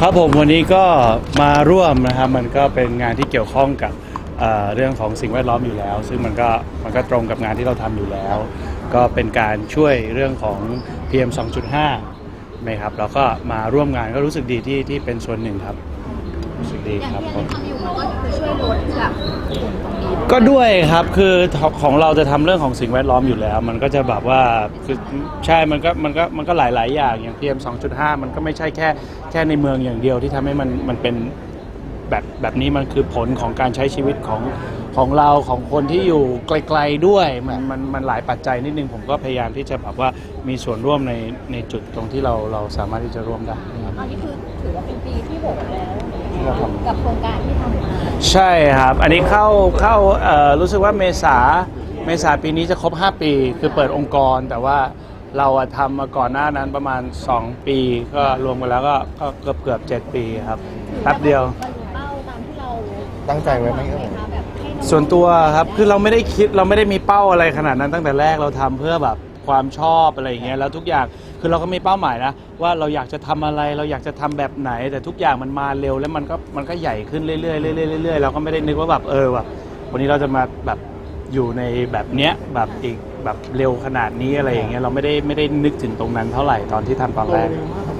ครับผมวันนี้ก็มาร่วมนะครับมันก็เป็นงานที่เกี่ยวข้องกับเอ่อเรื่องของสิ่งแวดล้อมอยู่แล้ว ซึ่งมันก็มันก็ตรงกับงานที่เราทำอยู่แล้ว ก็เป็นการช่วยเรื่องของ PM 2.5นะครับแล้วก็มาร่วมงานก็รู้สึกดีที่ที่เป็นส่วนหนึ่งครับรู้สึกดีอย่างครับที่ผอันมนี้ทำอยู่มันก็คือ ช่วยลดแบบฝุ่นตรงนี้ก็ด้วยครับคือของเราจะทำเรื่องของสิ่งแวดล้อมอยู่แล้ว มันก็จะแบบว่าคือใช่มันก็มันก็มันก็หลาย ๆ อย่างอย่าง PM 2.5 มันก็ไม่ใช่แค่แค่ในเมืองอย่างเดียวที่ทำให้มันมันเป็นแบบแบบนี้มันคือผลของการใช้ชีวิตของของเราของคนที่อยู่ไกล ๆ ด้วยมันมันมันหลายปัจจัยนิดนึงผมก็พยายามที่จะแบบว่ามีส่วนร่วมในในจุดตรงที่เราเราสามารถที่จะร่วมได้ครับ อันนี้คือถือว่าเป็นปีที่หกแล้วที่เราทำกับโครงการที่ทำมา ใช่ครับ อันนี้เข้าเข้าเอ่อรู้สึกว่าเมษาเมษาปีนี้จะครบ 5 ปี คือเปิดองค์กร แต่ว่าเราอะทำมาก่อนหน้านั้นประมาณ 2 ปี ก็รวมกันแล้วก็ก็เกือบเกือบ7ปีครับแป๊บเดียวบรรลุเป้าตามที่เราตั้งใจไว้ไหมครับผมคะแบบให้น้องส่วนตัวครับคือเราไม่ได้คิดเราไม่ได้มีเป้าอะไรขนาดนั้นตั้งแต่แรกเราทำเพื่อแบบความชอบอะไรอย่างเงี้ยแล้วทุกอย่าง คือเราก็มีเป้าหมายนะว่าเราอยากจะทำอะไรเราอยากจะทำแบบไหน แต่ทุกอย่างมันมาเร็วแล้วมันก็มันก็ใหญ่ขึ้นเรื่อยๆเรื่อยๆเรื่อยๆเราก็ไม่ได้นึกว่าแบบเออแบบวันนี้เราจะมาแบบอยู่ในแบบเนี้ยแบบอีกแบบเร็วขนาดนี้อะไรอย่างเงี้ยเราไม่ได้ไม่ได้นึกถึงตรงนั้นเท่าไหร่ตอนที่ทำตอนแรก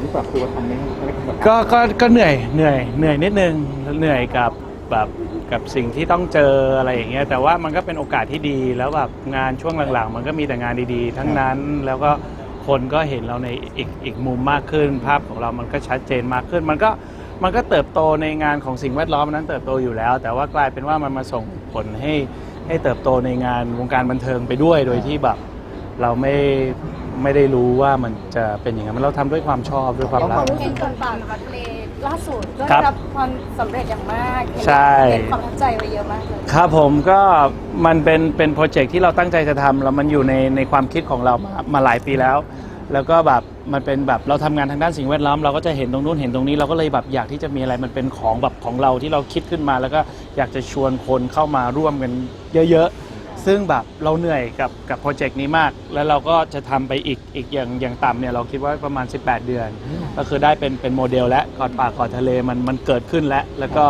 ที่แบบคือว่าทำไม่ไม่ได้แบบก็ก็ก็เหนื่อยเหนื่อยเหนื่อยนิดนึงเหนื่อยกับแบบกับสิ่งที่ต้องเจออะไรอย่างเงี้ยแต่ว่ามันก็เป็นโอกาสที่ดีแล้วแบบงานช่วงหลังๆ มันก็มีแต่งานดีๆ ทั้งนั้นแล้วก็ คนก็เห็นเราในอีกอีกมุมมากขึ้น ภาพของเรามันก็ชัดเจนมากขึ้น มันก็มันก็เติบโตในงานของสิ่งแวดล้อมนั้นเติบโตอยู่แล้ว แต่ว่ากลายเป็นว่ามันมาส่งผลให้ให้เติบโตในงานวงการบันเทิงไปด้วยโดยที่แบบเราไม่ไม่ได้รู้ว่ามันจะเป็นอย่างนั้นเราทำด้วยความชอบด้วยความรักเห็นต่างๆกับเพลง ล่าสุดก็ครัได้บรับความสำเร็จอย่างมากเห็นใช่ เห็นความตั้งใจไว้เยอะมากเลยครับผมก็มันเป็นเป็นโปรเจกต์ที่เราตั้งใจจะทำแล้วมันอยู่ในในความคิดของเรามามาหลายปีแล้ว แล้วก็แบบมันเป็นแบบเราทำงานทางด้านสิ่งแวดล้อมเราก็จะเห็นตรงนู้นเห็นตรงนี้เราก็เลยแบบอยากที่จะมีอะไรมันเป็นของแบบของเราที่เราคิดขึ้นมา แล้วก็อยากจะชวนคนเข้ามาร่วมกันเยอะๆ ซึ่งแบบเราเหนื่อยกับกับโปรเจกต์นี้มาก แล้วเราก็จะทำไปอีกอีกอย่างอย่างต่ำเนี่ยเราคิดว่าประมาณ 18 เดือน ก็คือได้เป็นเป็นโมเดลและก่อนป่าก่อนทะเลมันมันเกิดขึ้นแล้ว แล้วก็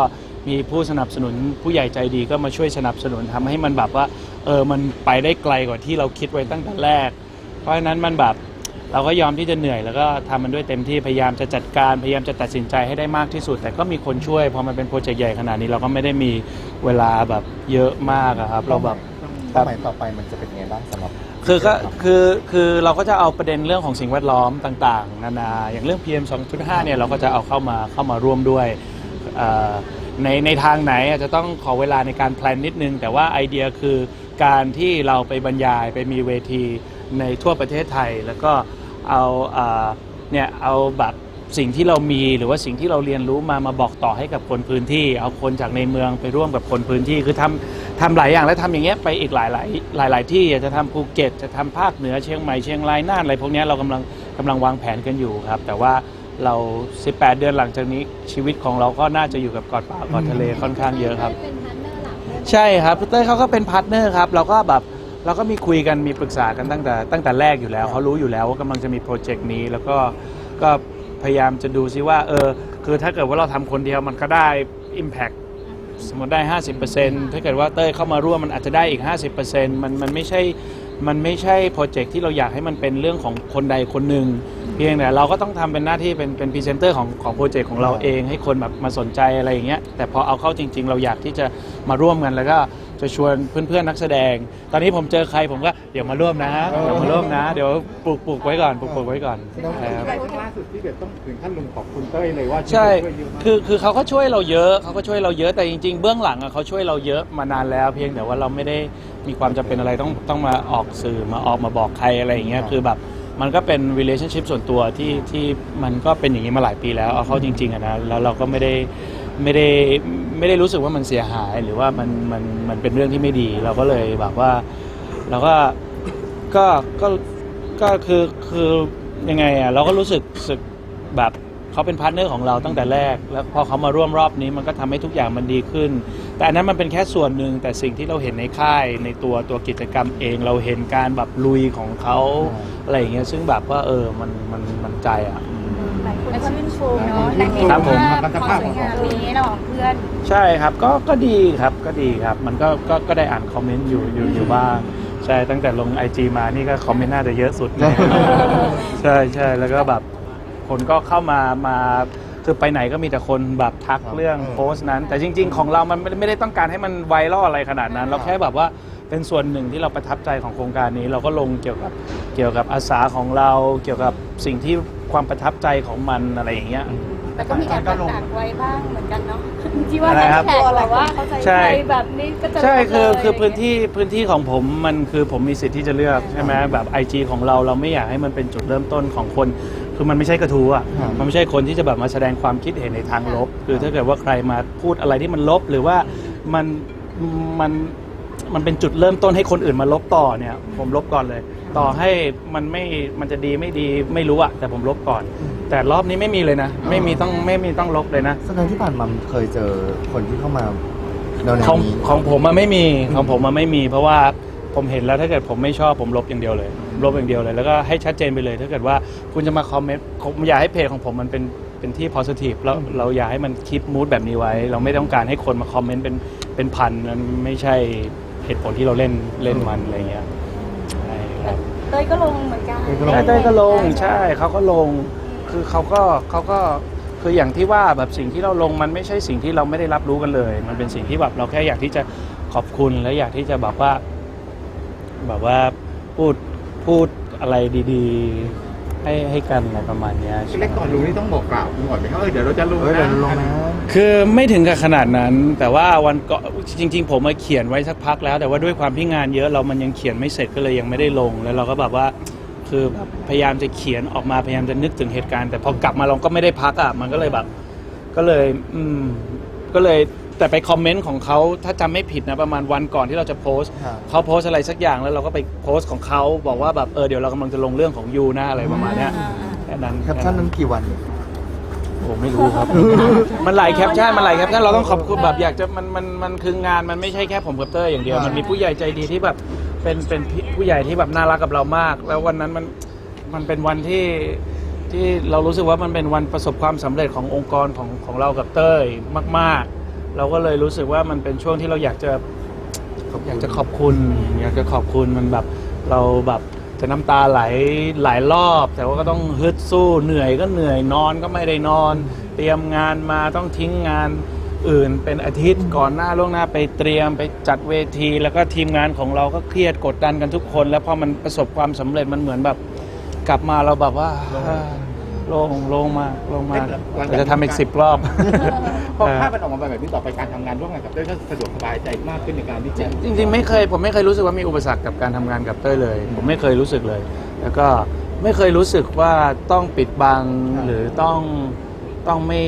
มีผู้สนับสนุนผู้ใหญ่ใจดีก็มาช่วยสนับสนุนทำให้มันแบบว่าเออมันไปได้ไกลกว่าที่เราคิดไว้ตั้งแต่แรก เพราะฉะนั้นมันแบบเราก็ยอมที่จะเหนื่อยแล้วก็ทำมันด้วยเต็มที่พยายามจะจัดการพยายามจะตัดสินใจให้ได้มากที่สุด แต่ก็มีคนช่วยพอมันเป็นโปรเจกต์ใหญ่ขนาดนี้เราก็ไม่ได้มีเวลาแบบเยอะมากอะครับเราแบบ เป้าหมายต่อไปมันจะเป็นไงบ้างสำหรับคือก็คือคือเราก็จะเอาประเด็นเรื่องของสิ่งแวดล้อมต่างๆ นานาอย่างเรื่อง PM 2.5เนี่ยเราก็จะเอาเข้ามาเข้ามาร่วมด้วยเอ่อในในทางไหนอาจจะต้องขอเวลาในการแพลนนิดนึง แต่ว่าไอเดียคือการที่เราไปบรรยายไปมีเวทีในทั่วประเทศไทย แล้วก็เอาเอ่อเนี่ยเอาแบบ สิ่งที่เรามีหรือว่าสิ่งที่เราเรียนรู้มามาบอกต่อให้กับคนพื้นที่ เอาคนจากในเมืองไปร่วมกับคนพื้นที่คือทำทำหลายอย่างและทำอย่างเงี้ยไปอีกหลายหลายหลายหลายๆที่อยากจะทำภูเก็ตจะทำภาคเหนือเชียงใหม่เชียงรายน่านอะไรพวกเนี้ยเรากำลังกำลังวางแผนกันอยู่ครับ แต่ว่าเรา 18 เดือนหลังจากนี้ชีวิตของเราก็น่าจะอยู่กับเกอดป่าเกอดทะเลค่อนข้างเยอะครับเป็นพาร์ทเนอร์หลักด้วยใช่ครับเต้ยเขาก็เป็นพาร์ทเนอร์ครับเราก็แบบเราก็มีคุยกันมีปรึกษากันตั้งแต่ตั้งแต่แรกอยู่แล้วเขารู้อยู่แล้วว่ากำลังจะมีโปรเจกต์นี้แล้วก็ก็ พยายามจะดูซิว่าเออคือถ้าเกิดว่าเราทำคนเดียวมันก็ได้ Impact สมมติได้ 50%ถ้าเกิดว่าเต้ยเข้ามาร่วมมันอาจจะได้อีก 50%มันมันไม่ใช่ มันไม่ใช่โปรเจกต์ที่เราอยากให้มันเป็นเรื่องของคนใดคนหนึ่ง เพียงแต่เราก็ต้องทำเป็นหน้าที่เป็นเป็นพรีเซนเตอร์ของของโปรเจกต์ของเราเองให้คนแบบมาสนใจอะไรอย่างเงี้ยแต่พอเอาเข้าจริง ๆ เราอยากที่จะมาร่วมกันแล้วก็ จะชวนเพื่อนๆนักแสดง ตอนนี้ผมเจอใครผมก็เดี๋ยวมาร่วมนะเดี๋ยวมาร่วมนะ เดี๋ยวปลูกปลูกไว้ก่อนปลูกปลูกไว้ก่อนนะครับครั้งล่าสุดที่เบ็ดต้องถึงขั้นลงขอบคุณเต้ยเลยว่าใช่ช่วยเยอะมาก คือ คือเขาก็ช่วยเราเยอะ เขาก็ช่วยเราเยอะ แต่จริง ๆ เบื้องหลังอะเขาช่วยเราเยอะมานานแล้ว เพียงแต่ว่าเราไม่ได้มีความจำเป็นอะไรต้อง ต้องมาออกสื่อ มาออกมาบอกใครอะไรอย่างเงี้ย คือแบบ มันก็เป็น relationship ส่วนตัวที่ ที่มันก็เป็นอย่างนี้มาหลายปีแล้ว เอาเข้าจริงๆอะนะ แล้วเราก็ไม่ได้ ไม่ได้ไม่ได้รู้สึกว่ามันเสียหายหรือว่ามันมันมันเป็นเรื่องที่ไม่ดี เราก็เลยแบบว่าเราก็ก็ก็ก็คือคือยังไงอะเราก็รู้สึกสึกแบบเขาเป็นพาร์ทเนอร์ของเราตั้งแต่แรก แล้วพอเขามาร่วมรอบนี้มันก็ทำให้ทุกอย่างมันดีขึ้น แต่อันนั้นมันเป็นแค่ส่วนหนึ่งแต่สิ่งที่เราเห็นในค่ายในตัวตัวกิจกรรมเองเราเห็นการแบบลุยของเขาอะไรอย่างเงี้ยซึ่งแบบว่าเออมันมันมันใจอะหลายคน แล้วก็ชื่นชมเนาะในในครับผม ภาพความสวยงามนี้ระหว่างเพื่อน ใช่ครับก็ก็ดีครับก็ดีครับ มันก็ก็ก็ได้อ่านคอมเมนต์อยู่อยู่อยู่บ้างใช่ตั้งแต่ลง IG มานี่ก็คอมเมนต์น่าจะเยอะสุดเลยใช่ใช่แล้วก็แบบคนก็เข้ามามาคือไปไหนก็มีแต่คนแบบทักครับเรื่องเออโพสต์นั้น แต่จริง ๆ ของเรามันไม่ได้ไม่ได้ต้องการให้มันไวรัลอะไรขนาดนั้น เราแค่แบบว่า เป็นส่วนหนึ่งที่เราประทับใจของโครงการนี้ เราก็ลงเกี่ยวกับเกี่ยวกับอาสาของเรา เกี่ยวกับสิ่งที่ความประทับใจของมันอะไรอย่างเงี้ย แต่ก็มีการประกาศไว้บ้างเหมือนกันเนาะที่ว่าอะไรแฮครัชบแท็กแบบว่าใช่ ใครแบบนี้ก็จะใช่คือเลยคือพื้นที่พื้นที่ของผมมันคือผมมีสิทธิ์ที่จะเลือกใช่ไหมแบบ IG ของเราเราไม่อยากให้มันเป็นจุดเริ่มต้นของคน คือมันไม่ใช่กระทู้อะครับมันไม่ใช่คนที่จะแบบมาแสดงความคิดเห็นในทางลบ คือถ้าเกิดว่าใครมาพูดอะไรที่มันลบหรือว่ามันมัน มันเป็นจุดเริ่มต้นให้คนอื่นมาลบต่อเนี่ย ผมลบก่อนเลย ต่อให้มันไม่มันจะดีไม่ดีไม่รู้อะแต่ผมลบก่อน แต่รอบนี้ไม่มีเลยนะ ไม่มีต้องไม่มีต้องลบเลยนะ แสดงที่ผ่านมาเคยเจอคนที่เข้ามาแนวของๆนี้ของผมมันไม่มีของผมมันไม่มี เพราะว่าผมเห็นแล้วถ้าเกิดผมไม่ชอบผมลบอย่างเดียวเลยลบอย่างเดียวเลย แล้วก็ให้ชัดเจนไปเลย ถ้าเกิดว่าคุณจะมาคอมเมนต์ผมอยากให้เพจของผมมันเป็นเป็นที่ positive แล้วเราอยากให้มันคิดมูดแบบนี้ไว้ เราไม่ต้องการให้คนมาคอมเมนต์เป็นเป็นพันมันไม่ใช่ เหตุผลที่เราเล่นเล่นมันอะไรเงี้ยใช่ครับ เต้ยก็ลงเหมือนกันเต้ยก็ลงใช่เต้ยก็ลงใช่เขาก็ลง คือเขาก็เขาก็คืออย่างที่ว่าแบบสิ่งที่เราลงมันไม่ใช่สิ่งที่เราไม่ได้รับรู้กันเลย มันเป็นสิ่งที่แบบเราแค่อยากที่จะขอบคุณและอยากที่จะแบบว่าแบบว่าพูดพูดอะไรดี ๆ ให้ให้กันอะไรประมาณเนี้ยเล็กก่อนลุงนี่ต้องบอกกล่าวลุงก่อนไหมครับเออเดี๋ยวเราจะลงเอ้ยเดี๋ยวลงนะ คือไม่ถึงกับขนาดนั้น แต่ว่าวันก่อนจริง ๆ ผมมาเขียนไว้สักพักแล้ว แต่ว่าด้วยความที่งานเยอะเรามันยังเขียนไม่เสร็จก็เลยยังไม่ได้ลง แล้วเราก็แบบว่าคือแบบพยายามจะเขียนออกมาพยายามจะนึกถึงเหตุการณ์แต่พอกลับมาเราก็ไม่ได้พักอะมันก็เลยแบบ ก็เลย อืม ก็เลย แต่ไปคอมเมนต์ของเขาถ้าจำไม่ผิดนะประมาณวันก่อนที่เราจะโพสต์ครับ เขาโพสต์อะไรสักอย่างแล้วเราก็ไปโพสต์ของเขาบอกว่าแบบเออเดี๋ยวเรากำลังจะลงเรื่องของยูนะอะไรประมาณเนี้ยแค่นั้นแคปชั่นนั้นกี่วัน ผมไม่รู้ครับ มันหลายแคปชั่นมันหลายแคปชั่นเราต้องขอบคุณแบบอยากจะมันมันมันคืองานมันไม่ใช่แค่ผมกับเต้ยอย่างเดียวครับมันมีผู้ใหญ่ใจดีที่แบบเป็นเป็นพี่ผู้ใหญ่ที่แบบน่ารักกับเรามาก แล้ววันนั้นมันมันเป็นวันที่ที่เรารู้สึกว่ามันเป็นวันประสบความสำเร็จขององค์กรของของเรากับเต้ยมาก ๆ เราก็เลยรู้สึกว่ามันเป็นช่วงที่เราอยากจะอยากจะขอบคุณ อยากจะขอบคุณมันแบบเราแบบจะน้ำตาไหลหลายรอบ แต่ว่าก็ต้องฮึดสู้เหนื่อยก็เหนื่อยนอนก็ไม่ได้นอน เตรียมงานมาต้องทิ้งงานอื่นเป็นอาทิตย์ก่อนหน้าล่วงหน้าไปเตรียมไปจัดเวที แล้วก็ทีมงานของเราก็เครียดกดดันกันทุกคน แล้วพอมันประสบความสำเร็จมันเหมือนแบบ กลับมาเราแบบว่า โล่งโล่งมากโล่งมาก เราจะทำอีกสิบรอบ พอภาพมันออกมาแบบนี้ต่อไปการทำงานร่วมกันกับเต้ยก็สะดวกสบายใจมากขึ้นในการที่จะจริงๆไม่เคยผมไม่เคยรู้สึกว่ามีอุปสรรคกับการทำงานกับเต้ยเลย ผมไม่เคยรู้สึกเลย แล้วก็ไม่เคยรู้สึกว่าต้องปิดบังหรือต้องต้องไม่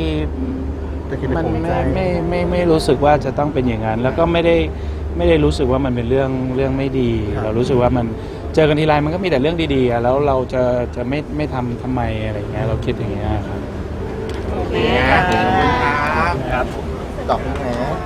แต่คิดมันผมไม่ใจไม่ไม่ไม่รู้สึกว่าจะต้องเป็นอย่างนั้น แล้วก็ไม่ได้ ไม่ได้รู้สึกว่ามันเป็นเรื่องเรื่องไม่ดี เรารู้สึกว่ามันเจอกันทีไรมันก็มีแต่เรื่องดีๆอะแล้วเราจะจะไม่ไม่ทำทำไมอะไรเงี้ยเราคิดอย่างเงี้ยครับ โอเคครับขอบคุณครับ ครับ ตอบนะ